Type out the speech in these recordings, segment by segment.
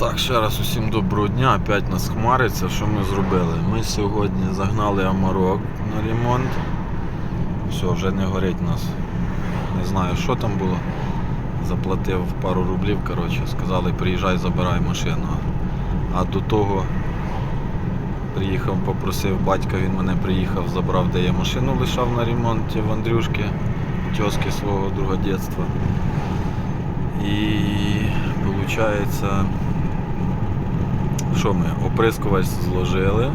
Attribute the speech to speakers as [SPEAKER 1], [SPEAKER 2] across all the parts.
[SPEAKER 1] Так, ще раз усім доброго дня. Опять нас хмариться. Що ми зробили? Ми сьогодні загнали амарок на ремонт. Все, вже не горить нас. Не знаю, що там було. Заплатив пару рублів, коротше, сказали, приїжджай, забирай машину. А до того приїхав, попросив батька, він мене приїхав, забрав, де я машину лишав на ремонті в Андрюшки, тьоски свого друга дитинства. І виходить, що ми? Оприскувач зложили. Е,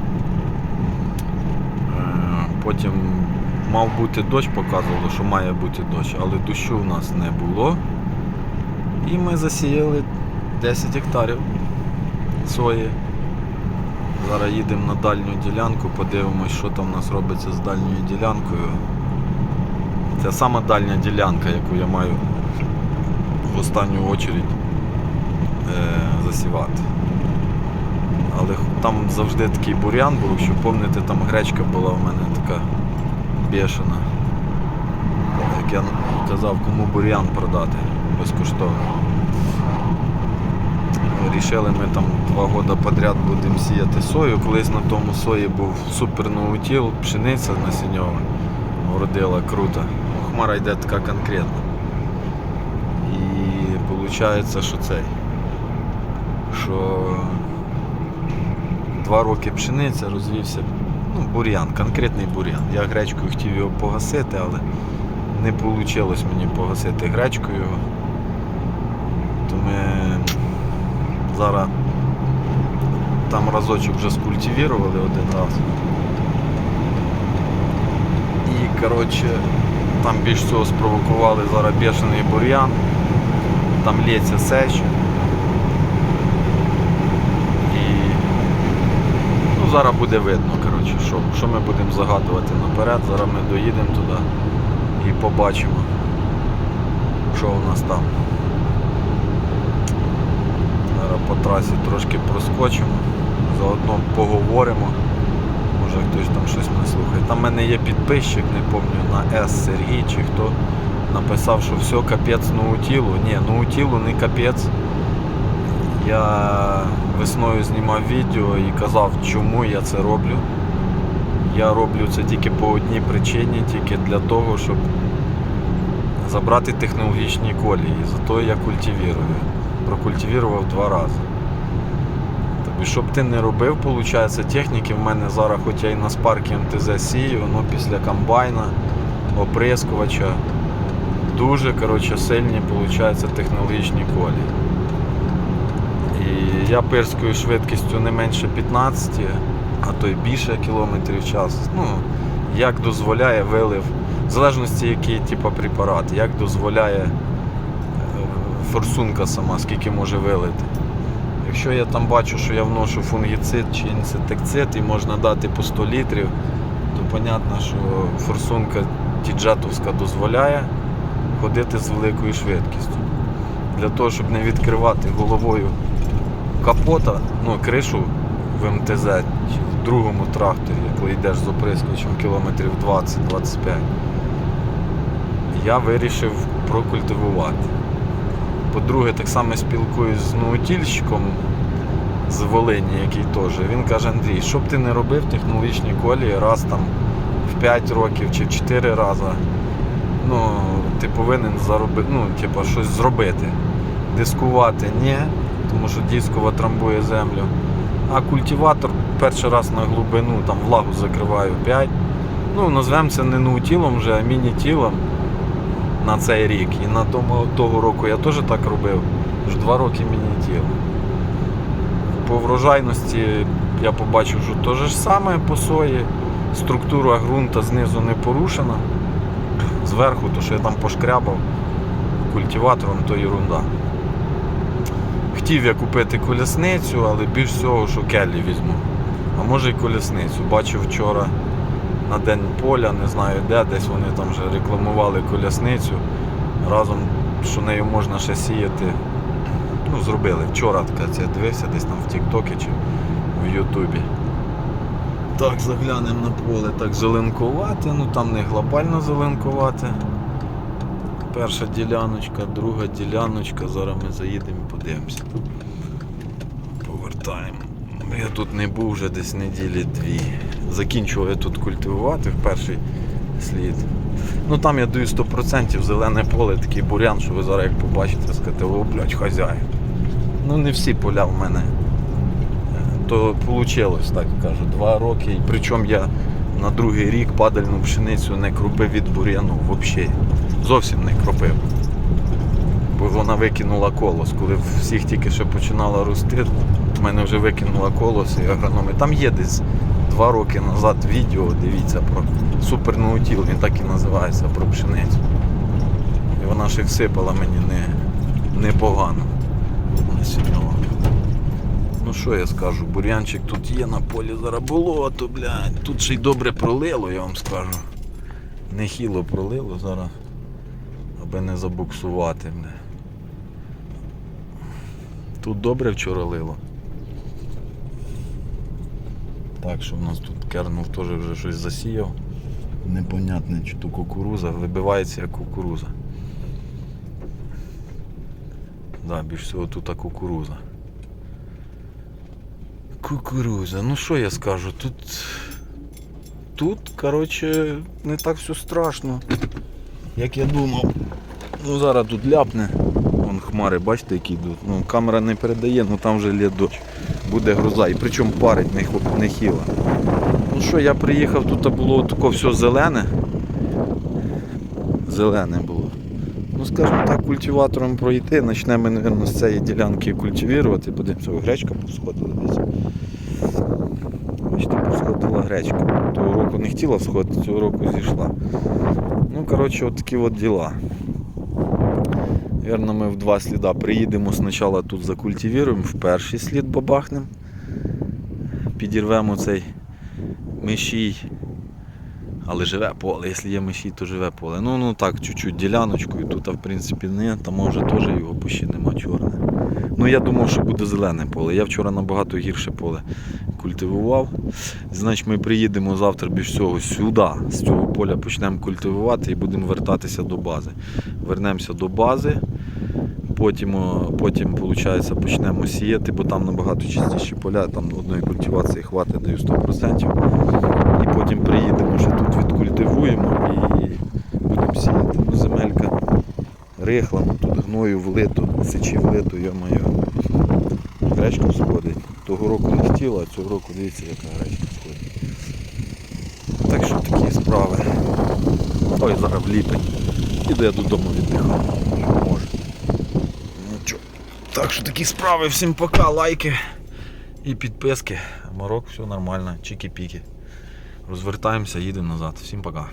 [SPEAKER 1] Потім мав бути дощ, показувало, що має бути дощ, але дощу в нас не було. І ми засіяли 10 гектарів сої. Зараз їдемо на дальню ділянку, подивимось, що там у нас робиться з дальньою ділянкою. Це сама дальня ділянка, яку я маю в останню очередь е, засівати. Але там завжди такий бур'ян був, якщо пам'ятаєте, там гречка була в мене така бешена. Як я казав, кому бур'ян продати безкоштовно. Рішили ми там два роки подряд будемо сіяти сою. Колись на тому сої був супер ноутіл, пшениця насіньова вродила круто. Ну, Хмара йде така конкретна. І виходить, що цей. Що два роки пшениця розвівся ну, бур'ян, конкретний бур'ян. Я гречкою хотів його погасити, але не вийшло мені погасити гречкою його. То ми зараз там разочок вже скультивірували один раз. І коротше, там більш всього спровокували зараз бешений бур'ян, там лється сеч. І ну, зараз буде видно, коротше, що, що ми будемо загадувати наперед. Зараз ми доїдемо туди і побачимо, що у нас там. Зараз по трасі трошки проскочимо, заодно поговоримо. Може хтось там щось не слухає. Там в мене є підписчик, не пам'ятаю, на С Сергій чи хто написав, що все капець ноутілу. Ні, ноутілу не капець. Я весною знімав відео і казав, чому я це роблю. Я роблю це тільки по одній причині, тільки для того, щоб забрати технологічні колії. Зато я культивірую. Прокультивірував два рази. Тобі, щоб ти не робив, виходить, техніки в мене зараз, хоч я і на спаркі МТЗ сію, ну після комбайна, оприскувача, дуже коротше, сильні виходить, технологічні колії. Я пирською швидкістю не менше 15, а то й більше кілометрів в час. Ну, як дозволяє вилив, в залежності який типу, препарат, як дозволяє е, форсунка сама, скільки може вилити. Якщо я там бачу, що я вношу фунгіцид чи інсектицид і можна дати по 100 літрів, то понятно, що форсунка тіджетовська дозволяє ходити з великою швидкістю. Для того, щоб не відкривати головою капота, ну, кришу в МТЗ в другому тракторі, коли йдеш з оприскувачем кілометрів 20-25, я вирішив прокультивувати. По-друге, так само спілкуюсь з наутільщиком з Волині, який теж. Він каже, Андрій, що б ти не робив технологічні колії раз там в 5 років чи в 4 рази, ну, ти повинен заробити, ну, типу, щось зробити. Дискувати ні, тому що дискова трамбує землю. А культиватор перший раз на глибину там влагу закриваю 5. Ну, назвемо це не ноутілом вже, а міні-тілом на цей рік. І на тому того року я теж так робив. Вже два роки міні-тіло. По врожайності я побачив, що те ж саме по сої. Структура ґрунта знизу не порушена. Зверху, то що я там пошкрябав культиватором, то ерунда. Хотів я купити колісницю, але більш всього, що келі візьму. А може і колісницю. Бачив вчора на день поля, не знаю де, десь вони там вже рекламували колісницю. Разом, що нею можна ще сіяти. Ну, зробили. Вчора така це дивився десь там в Тіктокі чи в Ютубі. Так, заглянемо на поле, так зеленкувати, ну там не глобально зеленкувати. Перша діляночка, друга діляночка, зараз ми заїдемо і подивимося. вертаємо. Я тут не був вже десь неділі дві. Закінчував я тут культивувати в перший слід. Ну там я даю 100% зелене поле, такий бурян, що ви зараз як побачите, скажете, о, блядь, хазяїн. Ну не всі поля в мене. То вийшло, так кажу, два роки. Причому я на другий рік падальну пшеницю не кропив від бур'яну взагалі. Зовсім не кропив. Бо вона викинула колос. Коли всіх тільки ще починала рости, в мене вже викинула колос і агрономи. Там є десь два роки назад відео, дивіться про суперноутіл, він так і називається, про пшеницю. І вона ще всипала мені не, непогано. Ну що я скажу, бур'янчик тут є на полі зараз болото, блядь. Тут ще й добре пролило, я вам скажу. Нехило пролило зараз, аби не забуксувати. Бля. Тут добре вчора лило. Так, що в нас тут кернул теж вже щось засіяв. Непонятне, чи то кукуруза, вибивається як кукуруза. Да, більш всього тут кукуруза. Кукуруза. Ну що я скажу, тут. Тут, коротше, не так все страшно, як я думав. Ну зараз тут ляпне. Вон хмари, бачите, які йдуть. Ну, камера не передає, ну там вже лє дощ. Буде гроза. І причому парить не, не. Ну що, я приїхав, тут було тако все зелене. Зелене було. Ну, скажімо так, культиватором пройти, почнемо, мабуть, з цієї ділянки культивувати. Подивимося, гречка посходила десь. Бачите, посходила гречка. Того року не хотіла сходити, цього року зійшла. Ну, коротше, от такі от діла. Вірно, ми в два сліда приїдемо спочатку тут закультивуємо, в перший слід бабахнемо. Підірвемо цей мишій. Але живе поле, якщо є мишій, то живе поле. Ну, ну так, чуть-чуть діляночкою, тут, в принципі, не, там може теж його почти нема чорне. Ну я думав, що буде зелене поле. Я вчора набагато гірше поле культивував. Значить, ми приїдемо завтра більш всього сюди, з цього поля почнемо культивувати і будемо вертатися до бази. Вернемося до бази. Потім, потім виходить, почнемо сіяти, бо там набагато чистіші поля, там одної культивації хватить, даю 100%. І потім приїдемо, ще тут відкультивуємо і будемо сіяти. Рихла, ну тут гною влито, сечі влито, йо-моє. Гречка сходить. Того року не хотіла, а цього року дивіться, яка гречка сходить. Так що такі справи. Ой, зараз вліпить. Іду я додому віддихати. Що може. Нічого. Так що такі справи. Всім пока, лайки і підписки. Марок, все нормально, чики-піки. Розвертаємося, їдемо назад. Всім пока.